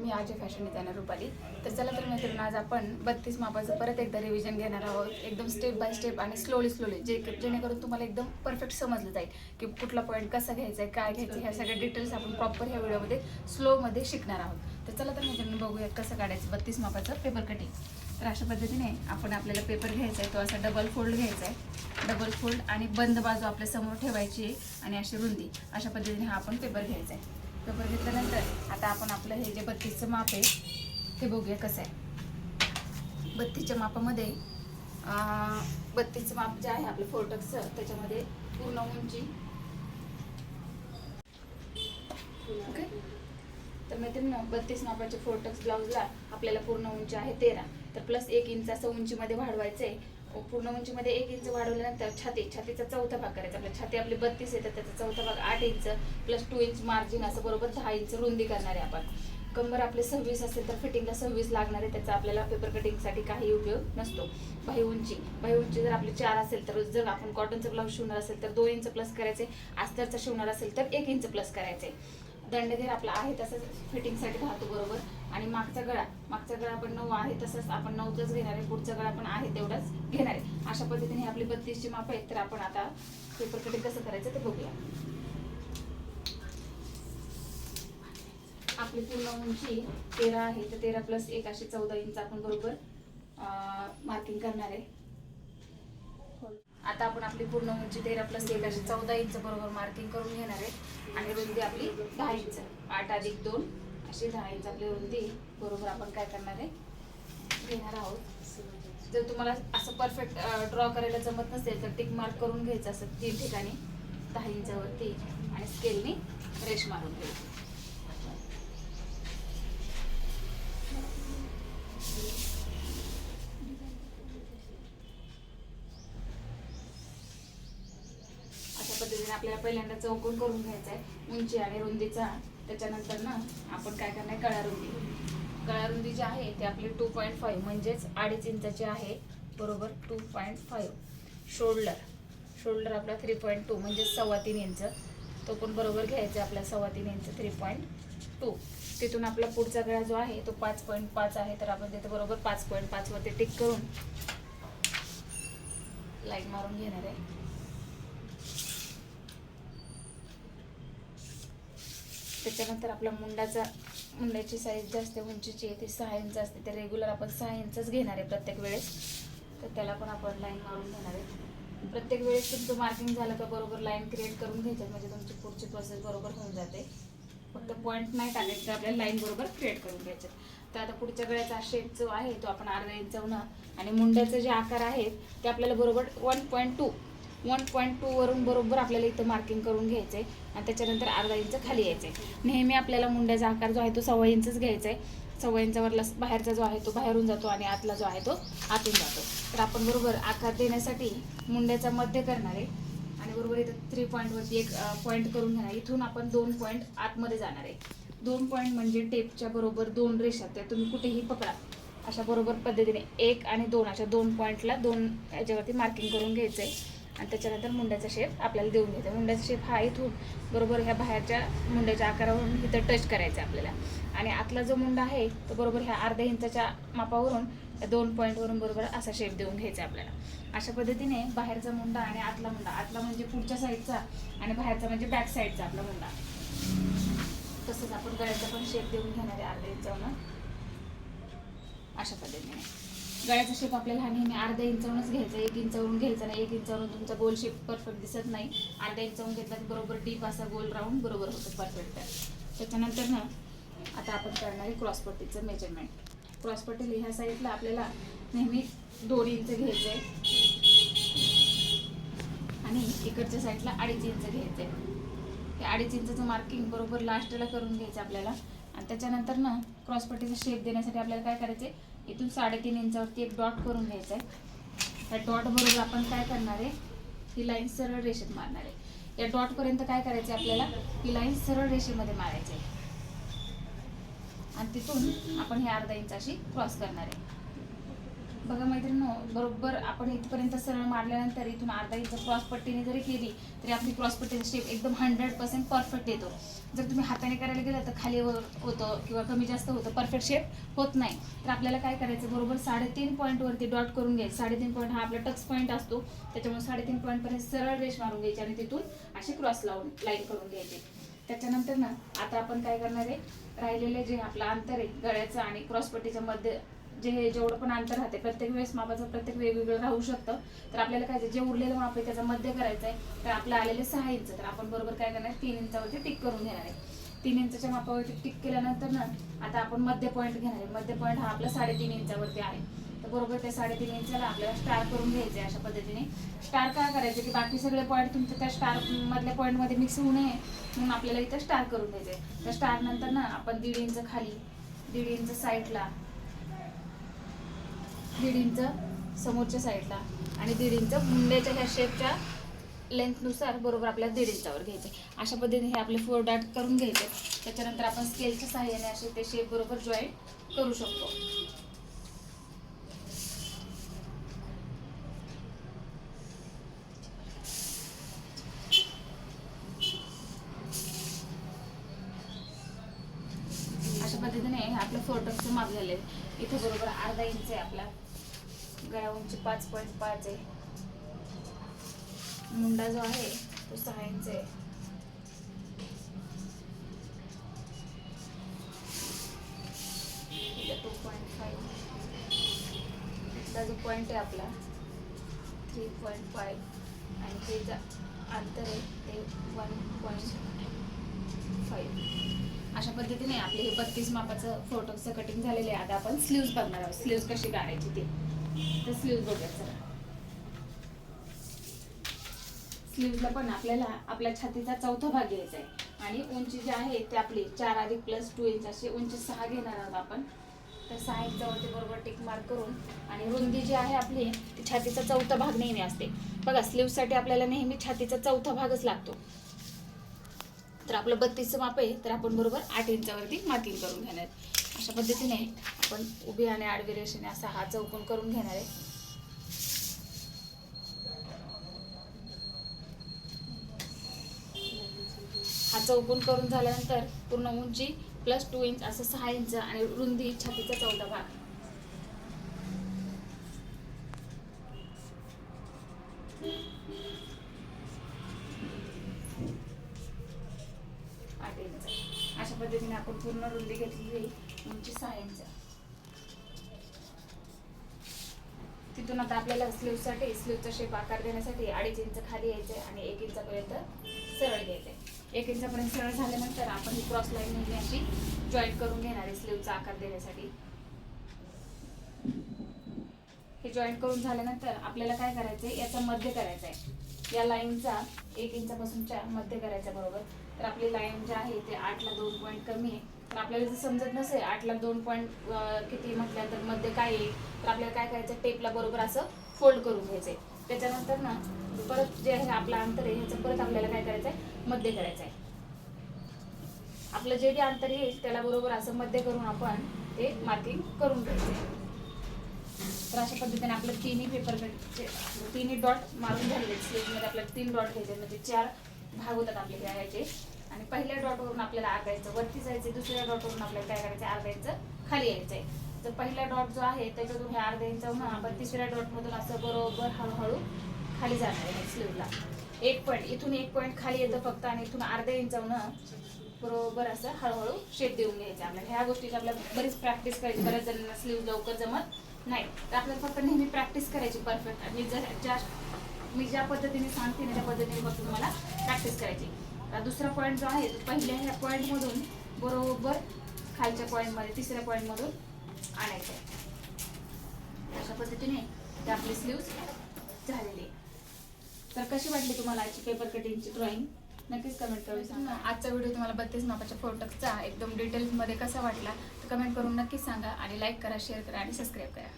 मी आज fashion designer Rupali. तर चला तर मित्रांनो आज आपण बत्तीस मापाचं परत एकदा रिव्हिजन घेणार आहोत. एकदम स्टेप बाय स्टेप आणि स्लोली स्लोली जे जेणेकरून तुम्हाला एकदम परफेक्ट समजलं जाईल की कुठला पॉईंट कसा घ्यायचा आहे काय घ्यायचं ह्या सगळ्या डिटेल्स आपण प्रॉपर ह्या व्हिडिओमध्ये स्लोमध्ये शिकणार आहोत. तर चला तर मित्रांनो बघूया कसं काढायचं बत्तीस मापाचं पेपर कटिंग तर अशा पद्धतीने आपण आपल्याला पेपर घ्यायचा आहे तो असा डबल फोल्ड घ्यायचा आहे. डबल फोल्ड आणि बंद बाजू आपल्यासमोर ठेवायची आहे आणि अशी रुंदी. अशा पद्धतीने हा आपण पेपर घ्यायचा आहे. पेपर घेतल्यानंतर आता आपण आपलं हे जे बत्तीसचं माप आहे ते बघूया कसं आहे. बत्तीसच्या मापामध्ये बत्तीसचं माप जे आहे आपलं फोर्टक्सचं त्याच्यामध्ये पूर्ण उंची. ओके? तर मैत्रिणी बत्तीस मापाच्या फोर्टक्स ब्लाऊजला आपल्याला पूर्ण उंची आहे तेरा. तर प्लस एक इंच असं उंचीमध्ये वाढवायचं आहे पूर्ण उंचीमध्ये एक इंच वाढवल्यानंतर छाती छातीचा चौथा भाग करायचा. आपल्या छाती आपली बत्तीस आहे तर त्याचा चौथा भाग आठ inch plus two inch margin असं बरोबर दहा इंच रुंदी करणार आहे आपण. कंबर आपले सव्वीस असेल तर फिटिंगला सव्वीस लागणार आहे. त्याचा आपल्याला पेपर कटिंगसाठी काही उपयोग नसतो. बाही उंची बाही उंची जर आपली चार असेल तर जर आपण कॉटनचं ब्लाऊज शिवणार असेल तर दोन इंच प्लस करायचे. आस्तरचा शिवणार असेल तर एक इंच प्लस करायचे. दंडघेर आपला आहे तसंच फिटिंगसाठी राहतो बरोबर. आणि मागचा गळा मागचा गळा पण नऊ आहे तसंच आपण नऊचाच घेणार आहे पुढचा गळा पण आहे तेवढाच घेणार आहे. अशा पद्धतीने आपली बत्तीसची माप आहेत तर आपण आता पेपर कटिंग कसं करायचं ते बघूया. आपली पूर्ण उंची तेरा आहे तर तेरा प्लस एक अशी चौदा इंच आपण बरोबर मार्किंग करणार आहे. आता आपण आपली पूर्ण उंची तेरा प्लस एक अशी चौदा इंच बरोबर मार्किंग करून घेणार आहे. आणि रुंदी आपली दहा इंच आठ अधिक दोन अशी दहा इंच आपली रुंदी बरोबर आपण काय करणार आहे? घेणार आहोत. जर तुम्हाला असं परफेक्ट ड्रॉ करायला जमत नसेल तर टिक मार्क करून घ्यायचं असं तीन ठिकाणी. दहा इंचावरती आणि स्केलनी रेश मारून घ्यायची अशा पद्धतीने आपल्याला पहिल्यांदा चौकोन करून घ्यायचा आहे उंची आणि रुंदीचा. त्याच्यानंतर ना आपण काय करणार आहे कळा रुंदी. कळा रुंदी जी आहे ती आपली टू पॉईंट फाईव्ह म्हणजेच अडीच इंचाची आहे. बरोबर? Two point five shoulder shoulder आपला थ्री पॉईंट टू म्हणजे सव्वा तीन इंच. तो पण बरोबर घ्यायचा आहे आपला सव्वा तीन इंच थ्री पॉईंट टू तिथून आपला पुढचा गळा जो आहे तो पाच पॉईंट पाच आहे. तर आपण तिथे बरोबर पाच पॉईंट पाचवरती टिक करून लाइट मारून घेणार आहे. त्याच्यानंतर आपला मुंडाचा मुंड्याची साईज जास्त उंचीची आहे ती सहा इंच असते. तर रेग्युलर आपण सहा इंचच घेणार आहे प्रत्येक वेळेस. तर त्याला पण आपण लाईन मारून घेणार आहे. प्रत्येक वेळेस तुमचं मार्किंग झालं का बरोबर लाईन क्रिएट करून घ्यायचं म्हणजे तुमची पुढची प्रोसेस बरोबर होऊन जाते. फक्त पॉईंट नाही टाकायचं तर आपल्याला लाईन बरोबर क्रिएट करून घ्यायचं. तर आता पुढच्या गळ्याचा शेप जो आहे तो आपण अर्धा इंचवणं आणि मुंड्याचं जे आकार आहेत ते आपल्याला बरोबर one point two one point टूवरून बरोबर आपल्याला इथं मार्किंग करून घ्यायचं आहे आणि त्याच्यानंतर अर्धा इंच खाली यायचं आहे नेहमी आपल्याला मुंड्याचा आकार जो आहे तो सव्वा इंचच घ्यायचा आहे सव्वा इंचावरला बाहेरचा जो आहे तो बाहेरून जातो आणि आतला जो आहे तो आतून जातो. तर आपण बरोबर आकार देण्यासाठी मुंड्याचा मध्य करणार आहे आणि बरोबर इथं थ्री पॉईंटवरती एक पॉईंट करून घेणार. इथून आपण दोन पॉईंट आतमध्ये जाणार आहे. दोन पॉईंट म्हणजे टेपच्या बरोबर दोन रेषा त्या तुम्ही कुठेही पकडा. अशा बरोबर पद्धतीने एक आणि दोन अशा दोन पॉईंटला दोन याच्यावरती मार्किंग करून घ्यायचं आहे आणि त्याच्यानंतर मुंड्याचा शेप आपल्याला देऊन घ्यायचा मुंड्याचा शेप हा इथून बरोबर ह्या बाहेरच्या मुंड्याच्या आकारावरून इथं टच करायचं आपल्याला. आणि आतला जो मुंडा आहे तो बरोबर ह्या अर्ध्या इंचाच्या मापावरून या दोन पॉईंटवरून बरोबर असा शेप देऊन घ्यायचा आपल्याला. अशा पद्धतीने बाहेरचा मुंडा आणि आतला मुंडा. आतला म्हणजे पुढच्या साईडचा आणि बाहेरचा म्हणजे बॅक साईडचा आपला मुंडा. तसंच आपण गळ्याचा पण शेप देऊन घेणार आहे अर्ध्या इंचावरून. अशा पद्धतीने. गळ्याचा शेप आपल्याला हा नेहमी अर्ध्या इंचावरूनच घ्यायचा एक इंचावरून घ्यायचा नाही एक इंचावरून तुमचा गोल शेप परफेक्ट दिसत नाही. अर्ध्या इंचावरून घेतला की बरोबर डीप असा गोल राऊंड बरोबर होतो परफेक्ट त्याच्यानंतर ना आता आपण करणार आहे क्रॉसपट्टीचं मेजरमेंट क्रॉसपट्टी ह्या साईडला आपल्याला नेहमी दोन इंच घ्यायचं आहे. आणि इकडच्या साईडला अडीच इंच घ्यायचं आहे. हे अडीच इंचचं मार्किंग बरोबर लास्टला करून घ्यायचं आपल्याला. आणि त्याच्यानंतर ना क्रॉसपट्टीचा शेप देण्यासाठी आपल्याला काय करायचं आहे इथून साडेतीन इंचावरती एक डॉट करून घ्यायचा आहे त्या डॉट बरोबर आपण काय करणार आहे? ही लाईन सरळ रेषेत मारणार आहे. या डॉटपर्यंत काय करायचं आहे आपल्याला? ही लाईन सरळ रेषेमध्ये मारायची आहे आणि तिथून आपण हे अर्धा इंच अशी क्रॉस करणार आहे. बघा मैत्रिणी बरोबर आपण इथपर्यंत सरळ मारल्यानंतर इथून अर्धा इंच क्रॉस पट्टीने जरी केली तरी आपली क्रॉस पट्टीची शेप एकदम हंड्रेड पर्सेंट परफेक्ट येतो. जर तुम्ही हाताने करायला गेलं तर खाली होतं किंवा कमी जास्त होतं परफेक्ट शेप होत नाही. तर आपल्याला काय करायचं? बरोबर साडेतीन पॉईंटवरती डॉट करून घ्यायचं. साडेतीन पॉईंट हा आपला टच पॉईंट असतो. त्याच्यामुळे साडेतीन पॉईंटपर्यंत सरळ रेष मारून घ्यायची आणि तिथून असे क्रॉस लावून लाईन करून घ्यायचे. त्याच्यानंतर ना आता आपण काय करणार आहे? राहिलेले जे आपलं अंतर आहे गळ्याचं आणि क्रॉसपट्टीच्या मध्ये जे हे जेवढं पण अंतर राहते प्रत्येक वेळेस मापाचं प्रत्येक वेगवेगळं राहू शकतं. तर आपल्याला काय जे उरलेलं माप आहे त्याचा मध्य करायचं आहे तर आपलं आलेले सहा इंच तर आपण बरोबर काय करणार तीन इंचावरती टिक करून घेणार आहे. तीन इंचाच्या मापावरती टिक केल्यानंतर ना आता आपण मध्य पॉईंट घेणार आहे. मध्य पॉईंट हा आपला साडेतीन इंचावरती आहे. तर बरोबर त्या साडेतीन इंचाला आपल्याला स्टार करून घ्यायचे आहे अशा पद्धतीने. स्टार काय करायचं? की बाकी सगळे पॉईंट तुमचे त्या स्टार मधल्या पॉईंटमध्ये मिक्स होऊ नये म्हणून आपल्याला इथं स्टार करून घ्यायचं आहे. त्या स्टार नंतर ना आपण दीड इंच खाली दीड इंच साईडला दीड इंच समोरच्या साईडला. आणि दीड इंच मुंड्याच्या ह्या शेपच्या लेंथनुसार बरोबर आपल्याला दीड इंचावर घ्यायचे. अशा पद्धतीने हे आपले फोर डाट करून घ्यायचे. त्याच्यानंतर आपण स्केलच्या सहाय्याने असे ते शेप बरोबर जॉईंट करू शकतो अशा पद्धतीने हे आपलं फोटोचं माप झाले इथे बरोबर अर्धा इंच आहे आपला. गळा उंची पाच पॉईंट पाच आहे. मुंडा जो आहे तो सहा इंच आहे. टू पॉईंट फाईव्ह जो पॉईंट आहे आपला थ्री पॉईंट फाईव्ह आणि ते जे अंतर आहे ते वन पॉईंट फाईव्ह अशा पद्धतीने आपले हे बत्तीस मापाचं फोटोचं कटिंग झालेले आहे. आता आपण स्लीव्ज बघणार आहोत. स्लीव्ज कशी काढायची ते. तर स्लीव्ज बघूया चला. स्लीव्जला पण आपल्याला आपल्या छातीचा चौथा भाग घ्यायचा आहे. आणि उंची जी आहे ते आपली चार अधिक प्लस टू इंच अशी उंची सहा घेणार आहोत आपण. तर सहा इंचावरती बरोबर टिक मार्क करून आणि रुंदी जी आहे आपली ती छातीचा चौथा भाग नेहमी असते. बघा स्लीव्जसाठी आपल्याला नेहमी छातीचा चौथा भागच लागतो. तर आपलं बत्तीसचं माप आहे तर आपण बरोबर आठ इंचावरती मार्किंग करून घेणार आहे. अशा पद्धतीने आपण उभी आणि आडवी रेषेने असा हा चौकोन करून घेणार आहे हा चौकोन करून झाल्यानंतर पूर्ण उंची प्लस टू इंच असं सहा इंच आणि रुंदी छातीचा चौदा भाग तिथून आता आपल्याला स्लीवसाठी स्लीवचा शेप आकार देण्यासाठी अडीच इंच खाली यायचे आणि एक इंचापर्यंत सरळ घ्यायचे एक इंचापर्यंत सरळ झाल्यानंतर आपण ही क्रॉस लाईन नेहमी अशी जॉईंट करून घेणार आहे स्लीवचा आकार देण्यासाठी. हे जॉईंट करून झाल्यानंतर आपल्याला काय करायचं आहे याचा मध्य करायचा आहे या लाईनचा एक इंचापासूनच्या मध्य करायचा बरोबर. तर आपली लाईन जी आहे ते आठला दोन पॉईंट कमी आहे. तर आपल्याला जर समजत नसेल आठला दोन पॉईंट किती म्हटल्यानंतर मध्य काय येईल तर आपल्याला काय करायचं टेपला बरोबर असं फोल्ड करून घ्यायचं आहे त्याच्यानंतर ना परत जे आहे आपलं अंतर आहे ह्याचं परत आपल्याला काय करायचं आहे मध्य करायचं आहे आपलं जे जे अंतर येईल त्याला बरोबर असं मध्य करून आपण ते मार्किंग करून घ्यायचंय. तर अशा पद्धतीने आपलं तिन्ही पेपर तिन्ही डॉट मारून झालेले स्लीवमध्ये आपल्याला तीन डॉट घ्यायचे म्हणजे चार भाग होतात आपले हे याचे आणि पहिल्या डॉटवरून आपल्याला आगायचं वरती जायचं दुसऱ्या डॉटवरून आपल्याला काय करायचं अर्धायचं खाली यायचं आहे तर पहिला डॉट जो आहे त्याच्यातून हे अर्धा इंच आपण तिसऱ्या डॉटमधून असं बरोबर हळूहळू खाली जाणार आहे स्लीवला एक पॉईंट इथून एक पॉईंट खाली येतं फक्त आणि इथून अर्ध्या इंचावरून बरोबर असं हळूहळू शेप देऊन घ्यायचं आपल्याला. ह्या गोष्टीची आपल्याला बरीच प्रॅक्टिस करायची बऱ्याच जणांना स्लीव लवकर जमत नाही. तर आपल्याला फक्त नेहमी प्रॅक्टिस करायची परफेक्ट आणि जर ज्या मी ज्या पद्धतीने सांगते ना त्या पद्धतीने फक्त तुम्हाला प्रॅक्टिस करायची. दुसरा पॉईंट जो आहे तो पहिल्या ह्या पॉईंटमधून बरोबर खालच्या पॉईंटमध्ये तिसऱ्या पॉईंटमधून आणायचं आहे. अशा पद्धतीने ते आपली स्लीव्ज झालेली आहे तर कशी वाटली तुम्हाला आजची पेपर कटिंगची ड्रॉइंग नक्कीच कमेंट करून सांगा. आजचा व्हिडिओ तुम्हाला बत्तीस मापाच्या फोटोचा एकदम डिटेल्समध्ये कसा वाटला तर कमेंट करून नक्कीच सांगा आणि लाईक करा शेअर करा आणि सबस्क्राईब करा.